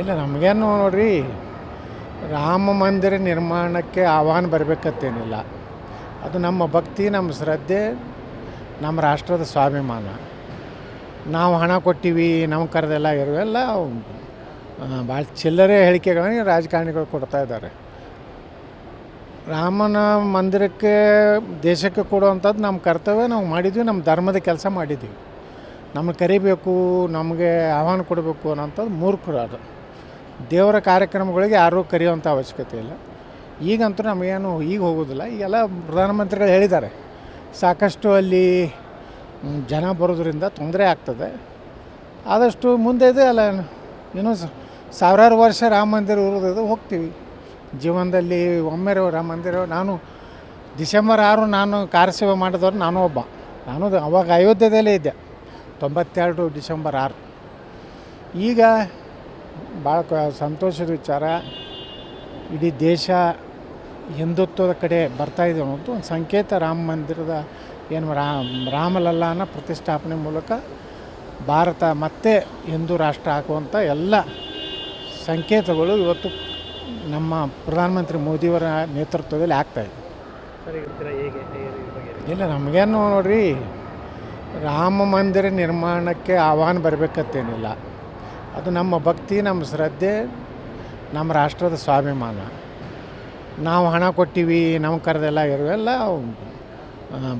ಇಲ್ಲ, ನಮಗೇನು ನೋಡ್ರಿ, ರಾಮ ಮಂದಿರ ನಿರ್ಮಾಣಕ್ಕೆ ಆಹ್ವಾನ ಬರಬೇಕತ್ತೇನಿಲ್ಲ. ಅದು ನಮ್ಮ ಭಕ್ತಿ, ನಮ್ಮ ಶ್ರದ್ಧೆ, ನಮ್ಮ ರಾಷ್ಟ್ರದ ಸ್ವಾಭಿಮಾನ. ನಾವು ಹಣ ಕೊಟ್ಟಿವಿ ನಮ್ಮ ಕರೆದೆಲ್ಲ ಇರುವೆಲ್ಲ ಭಾಳ ಚಿಲ್ಲರೆ ಹೇಳಿಕೆಗಳನ್ನ ರಾಜಕಾರಣಿಗಳು ಕೊಡ್ತಾ ಇದ್ದಾರೆ. ರಾಮನ ಮಂದಿರಕ್ಕೆ, ದೇಶಕ್ಕೆ ಕೊಡುವಂಥದ್ದು ನಮ್ಮ ಕರ್ತವ್ಯ, ನಾವು ಮಾಡಿದ್ವಿ, ನಮ್ಮ ಧರ್ಮದ ಕೆಲಸ ಮಾಡಿದ್ವಿ. ನಮಗೆ ಕರಿಬೇಕು, ನಮಗೆ ಆಹ್ವಾನ ಕೊಡಬೇಕು ಅನ್ನೋಂಥದ್ದು ಮೂರ್ಖರು ಅದು. ದೇವರ ಕಾರ್ಯಕ್ರಮಗಳಿಗೆ ಯಾರೂ ಕರೆಯುವಂಥ ಅವಶ್ಯಕತೆ ಇಲ್ಲ. ಈಗಂತೂ ನಮಗೇನು ಈಗ ಹೋಗೋದಿಲ್ಲ. ಈಗೆಲ್ಲ ಪ್ರಧಾನಮಂತ್ರಿಗಳು ಹೇಳಿದ್ದಾರೆ. ಸಾಕಷ್ಟು ಅಲ್ಲಿ ಜನ ಬರೋದ್ರಿಂದ ತೊಂದರೆ ಆಗ್ತದೆ. ಆದಷ್ಟು ಮುಂದೆ ಇದೆ ಅಲ್ಲ, ಇನ್ನೂ ಸಾವಿರಾರು ವರ್ಷ ರಾಮ ಮಂದಿರ ಇರೋದು ಹೋಗ್ತೀವಿ. ಜೀವನದಲ್ಲಿ ಒಮ್ಮೆ ರಾಮ ಮಂದಿರ, ನಾನು ಡಿಸೆಂಬರ್ ಆರು ನಾನು ಕಾರ್ಯಸೇವೆ ಮಾಡಿದವ್ರು ನಾನು ಒಬ್ಬ. ನಾನು ಅವಾಗ ಅಯೋಧ್ಯದಲ್ಲೇ ಇದ್ದೆ. ತೊಂಬತ್ತೆರಡು ಡಿಸೆಂಬರ್ ಆರು. ಈಗ ಭಾಳ ಕ- ಸಂತೋಷದ ವಿಚಾರ. ಇಡೀ ದೇಶ ಹಿಂದುತ್ವದ ಕಡೆ ಬರ್ತಾ ಇದೆ ಅನ್ನೋದು ಒಂದು ಸಂಕೇತ. ರಾಮ ಮಂದಿರದ ಏನು ರಾಮ ರಾಮಲಲ್ಲಾನ ಪ್ರತಿಷ್ಠಾಪನೆ ಮೂಲಕ ಭಾರತ ಮತ್ತೆ ಹಿಂದೂ ರಾಷ್ಟ್ರ ಹಾಕುವಂಥ ಎಲ್ಲ ಸಂಕೇತಗಳು ಇವತ್ತು ನಮ್ಮ ಪ್ರಧಾನಮಂತ್ರಿ ಮೋದಿಯವರ ನೇತೃತ್ವದಲ್ಲಿ ಆಗ್ತಾಯಿದೆ ಹೇಗೆ? ಬಗ್ಗೆ? ಇಲ್ಲ ನಮಗೇನು ನೋಡ್ರಿ ರಾಮ ಮಂದಿರ ನಿರ್ಮಾಣಕ್ಕೆ ಆಹ್ವಾನ ಬರಬೇಕತ್ತೇನಿಲ್ಲ ಅದು ನಮ್ಮ ಭಕ್ತಿ, ನಮ್ಮ ಶ್ರದ್ಧೆ, ನಮ್ಮ ರಾಷ್ಟ್ರದ ಸ್ವಾಭಿಮಾನ. ನಾವು ಹಣ ಕೊಟ್ಟಿವಿ ನಮ್ಮ ಕರೆದೆಲ್ಲ ಇರುವೆಲ್ಲ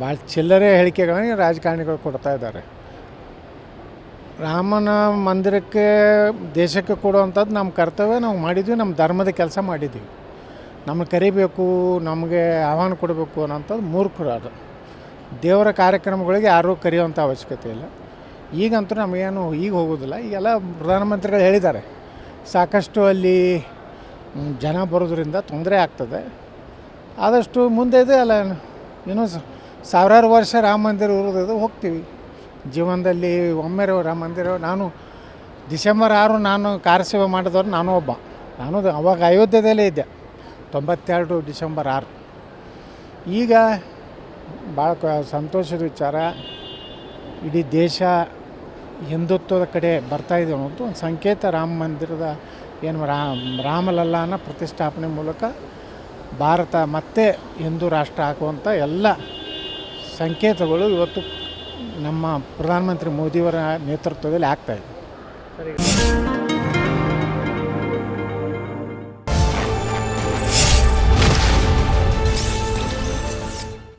ಭಾಳ ಚಿಲ್ಲರೆ ಹೇಳಿಕೆಗಳನ್ನ ರಾಜಕಾರಣಿಗಳು ಕೊಡ್ತಾ ಇದ್ದಾರೆ. ರಾಮನ ಮಂದಿರಕ್ಕೆ, ದೇಶಕ್ಕೆ ಕೊಡುವಂಥದ್ದು ನಮ್ಮ ಕರ್ತವ್ಯ, ನಾವು ಮಾಡಿದ್ವಿ, ನಮ್ಮ ಧರ್ಮದ ಕೆಲಸ ಮಾಡಿದ್ವಿ. ನಮಗೆ ಕರಿಬೇಕು, ನಮಗೆ ಆಹ್ವಾನ ಕೊಡಬೇಕು ಅನ್ನೋಂಥದ್ದು ಮೂರ್ಖರು ಅದು. ದೇವರ ಕಾರ್ಯಕ್ರಮಗಳಿಗೆ ಯಾರೂ ಕರೆಯುವಂಥ ಅವಶ್ಯಕತೆ ಇಲ್ಲ. ಈಗಂತೂ ನಮಗೇನು ಈಗ ಹೋಗೋದಿಲ್ಲ. ಈಗೆಲ್ಲ ಪ್ರಧಾನಮಂತ್ರಿಗಳು ಹೇಳಿದ್ದಾರೆ. ಸಾಕಷ್ಟು ಅಲ್ಲಿ ಜನ ಬರೋದ್ರಿಂದ ತೊಂದರೆ ಆಗ್ತದೆ. ಆದಷ್ಟು ಮುಂದೆ ಇದೆ ಅಲ್ಲ ಸ- ಸಾವಿರಾರು ವರ್ಷ ರಾಮ ಮಂದಿರ ಇರೋದು ಹೋಗ್ತೀವಿ. ಜೀವನದಲ್ಲಿ ಒಮ್ಮೆ ರಾಮ ಮಂದಿರ, ನಾನು ಡಿಸೆಂಬರ್ ಆರು ನಾನು ಕಾರ್ಯಸೇವೆ ಮಾಡಿದವ್ರು ನಾನು ಒಬ್ಬ. ನಾನು ಅವಾಗ ಅಯೋಧ್ಯದಲ್ಲೇ ಇದ್ದೆ. ತೊಂಬತ್ತೆರಡು ಡಿಸೆಂಬರ್ ಆರು. ಈಗ ಭಾಳ ಸಂತೋಷದ ವಿಚಾರ. ಇಡೀ ದೇಶ ಹಿಂದುತ್ವದ ಕಡೆ ಬರ್ತಾ ಇದೆ ಅನ್ನೋದು ಒಂದು ಸಂಕೇತ ರಾಮ ಮಂದಿರದ ಏನು ರಾಮ ರಾಮಲಲ್ಲಾನ ಪ್ರತಿಷ್ಠಾಪನೆ ಮೂಲಕ ಭಾರತ ಮತ್ತೆ ಹಿಂದೂ ರಾಷ್ಟ್ರ ಹಾಕುವಂಥ ಎಲ್ಲ ಸಂಕೇತಗಳು ಇವತ್ತು ನಮ್ಮ ಪ್ರಧಾನಮಂತ್ರಿ ಮೋದಿಯವರ ನೇತೃತ್ವದಲ್ಲಿ ಆಗ್ತಾಯಿದೆ